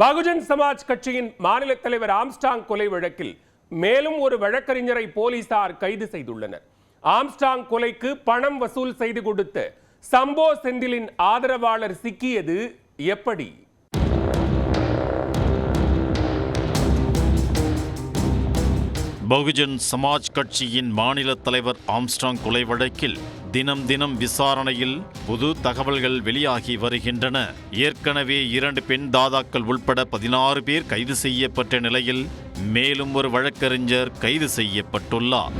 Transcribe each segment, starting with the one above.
பகுஜன் சமாஜ் கட்சியின் மாநில தலைவர் ஆம்ஸ்டாங் கொலை வழக்கில் மேலும் ஒரு வழக்கறிஞரை போலீசார் கைது செய்துள்ளனர். ஆம்ஸ்டாங் கொலைக்கு பணம் வசூல் செய்து கொடுத்த சம்போ செந்திலின் ஆதரவாளர் சிக்கியது எப்படி? பகுஜன் சமாஜ் கட்சியின் மாநில தலைவர் ஆம்ஸ்ட்ராங் கொலை வழக்கில் தினம் தினம் விசாரணையில் புது தகவல்கள் வெளியாகி வருகின்றன. ஏற்கனவே இரண்டு பெண் தாதாக்கள் உள்பட பதினாறு பேர் கைது செய்யப்பட்ட நிலையில் மேலும் ஒரு வழக்கறிஞர் கைது செய்யப்பட்டுள்ளார்.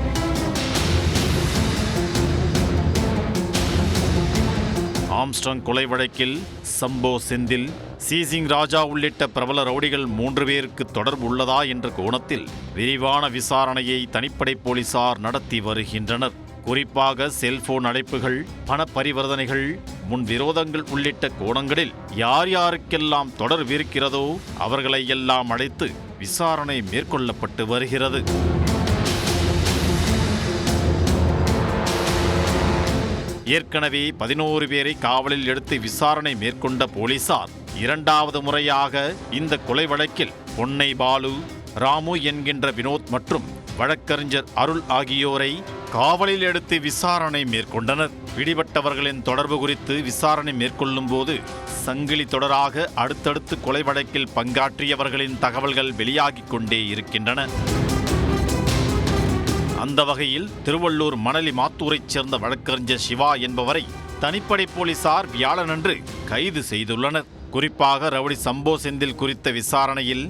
ஆம்ஸ்டாங் கொலை வழக்கில் சம்போ செந்தில் சீசிங் ராஜா உள்ளிட்ட பிரபல ரவுடிகள் மூன்று பேருக்கு தொடர்பு உள்ளதா என்ற கோணத்தில் விரிவான விசாரணையை தனிப்படை போலீசார் நடத்தி வருகின்றனர். குறிப்பாக செல்போன் அழைப்புகள் பண பரிவர்த்தனைகள் முன் விரோதங்கள் உள்ளிட்ட கோணங்களில் யார் யாருக்கெல்லாம் தொடர்பு இருக்கிறதோ அவர்களை எல்லாம் அழைத்து விசாரணை மேற்கொள்ளப்பட்டு வருகிறது. ஏற்கனவே பதினோரு பேரை காவலில் எடுத்து விசாரணை மேற்கொண்ட போலீசார் இரண்டாவது முறையாக இந்த கொலை வழக்கில் பொன்னை பாலு ராமு என்கின்ற வினோத் மற்றும் வழக்கறிஞர் அருள் ஆகியோரை காவலில் எடுத்து விசாரணை மேற்கொண்டனர். பிடிபட்டவர்களின் தொடர்பு குறித்து விசாரணை மேற்கொள்ளும் போது சங்கிலி தொடராக அடுத்தடுத்து கொலை வழக்கில் பங்காற்றியவர்களின் தகவல்கள் வெளியாகிக் கொண்டே இருக்கின்றன. அந்த வகையில் திருவள்ளூர் மணலி மாத்தூரைச் சேர்ந்த வழக்கறிஞர் சிவா என்பவரை தனிப்படை போலீசார் வியாழனன்று கைது செய்துள்ளனர். குறிப்பாக ரவுடி சம்போ செந்தில் குறித்த விசாரணையில்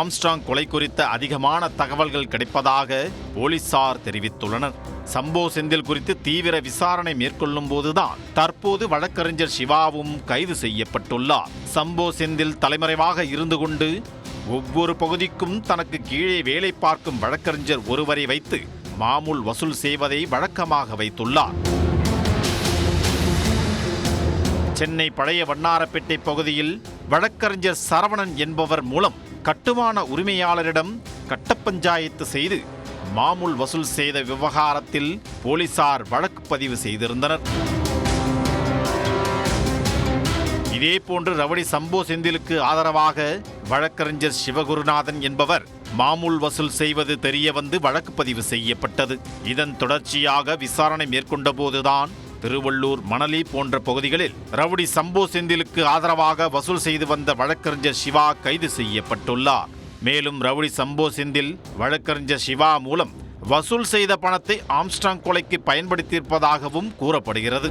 ஆம்ஸ்டாங் கொலை குறித்த அதிகமான தகவல்கள் கிடைப்பதாக போலீசார் தெரிவித்துள்ளனர். சம்போ செந்தில் குறித்து தீவிர விசாரணை மேற்கொள்ளும் போதுதான் தற்போது வழக்கறிஞர் சிவாவும் கைது செய்யப்பட்டுள்ளார். சம்போ செந்தில் தலைமறைவாக இருந்து கொண்டு ஒவ்வொரு பகுதிக்கும் தனக்கு கீழே வேலை பார்க்கும் வழக்கறிஞர் ஒருவரை வைத்து மாமூல் வசூல் செய்வதை வழக்கமாக வைத்துள்ளார். சென்னை பழைய வண்ணாரப்பேட்டை பகுதியில் வழக்கறிஞர் சரவணன் என்பவர் மூலம் கட்டுமான உரிமையாளரிடம் கட்டப்பஞ்சாயத்து செய்து மாமூல் வசூல் செய்த விவகாரத்தில் போலீசார் வழக்கு பதிவு செய்திருந்தனர். இதேபோன்று ரவடி சம்போ செந்திலுக்கு ஆதரவாக வழக்கறிஞர் சிவகுருநாதன் என்பவர் மாமூல் வசூல் செய்வது தெரிய வந்து வழக்கு பதிவு செய்யப்பட்டது. இதன் தொடர்ச்சியாக விசாரணை மேற்கொண்டபோதுதான் திருவள்ளூர் மணலி போன்ற பகுதிகளில் ரவுடி சம்போ செந்திலுக்கு ஆதரவாக வசூல் செய்து வந்த வழக்கறிஞர் சிவா கைது செய்யப்பட்டுள்ளார். மேலும் ரவுடி சம்போ செந்தில் வழக்கறிஞர் சிவா மூலம் வசூல் செய்த பணத்தை ஆம்ஸ்டாங் கொலைக்கு பயன்படுத்தியிருப்பதாகவும் கூறப்படுகிறது.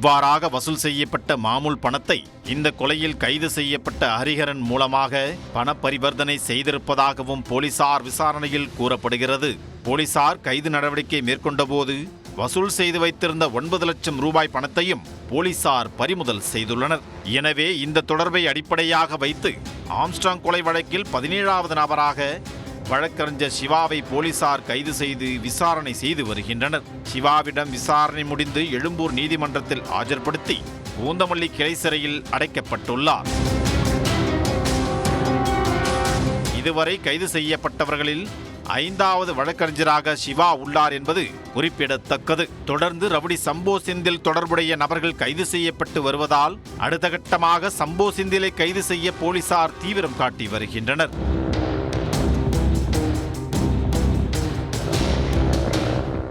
இவ்வாறாக வசூல் செய்யப்பட்ட மாமூல் பணத்தை இந்த கொலையில் கைது செய்யப்பட்ட ஹரிஹரன் மூலமாக பண பரிவர்த்தனை செய்திருப்பதாகவும் போலீசார் விசாரணையில் கூறப்படுகிறது. போலீசார் கைது நடவடிக்கை மேற்கொண்டபோது வசூல் செய்து வைத்திருந்த ஒன்பது லட்சம் ரூபாய் பணத்தையும் போலீசார் பறிமுதல் செய்துள்ளனர். எனவே இந்த தொடர்பை அடிப்படையாக வைத்து ஆம்ஸ்டாங் கொலை வழக்கில் பதினேழாவது நபராக வழக்கறிஞர் சிவாவை போலீசார் கைது செய்து விசாரணை செய்து வருகின்றனர். சிவாவிடம் விசாரணை முடிந்து எழும்பூர் நீதிமன்றத்தில் ஆஜர்படுத்தி பூந்தமல்லி கிளை சிறையில் அடைக்கப்பட்டுள்ளார். இதுவரை கைது செய்யப்பட்டவர்களில் ஐந்தாவது வழக்கறிஞராக சிவா உள்ளார் என்பது குறிப்பிடத்தக்கது. தொடர்ந்து ரவுடி சம்போ செந்தில் தொடர்புடைய நபர்கள் கைது செய்யப்பட்டு வருவதால் அடுத்த கட்டமாக சம்போ செந்திலை கைது செய்ய போலீசார் தீவிரம் காட்டி வருகின்றனர்.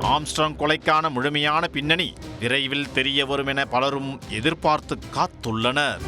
ஆம்ஸ்ட்ராங் கொலைக்கான முழுமையான பின்னணி விரைவில் தெரிய வரும் என பலரும் எதிர்பார்த்து காத்துள்ளனர்.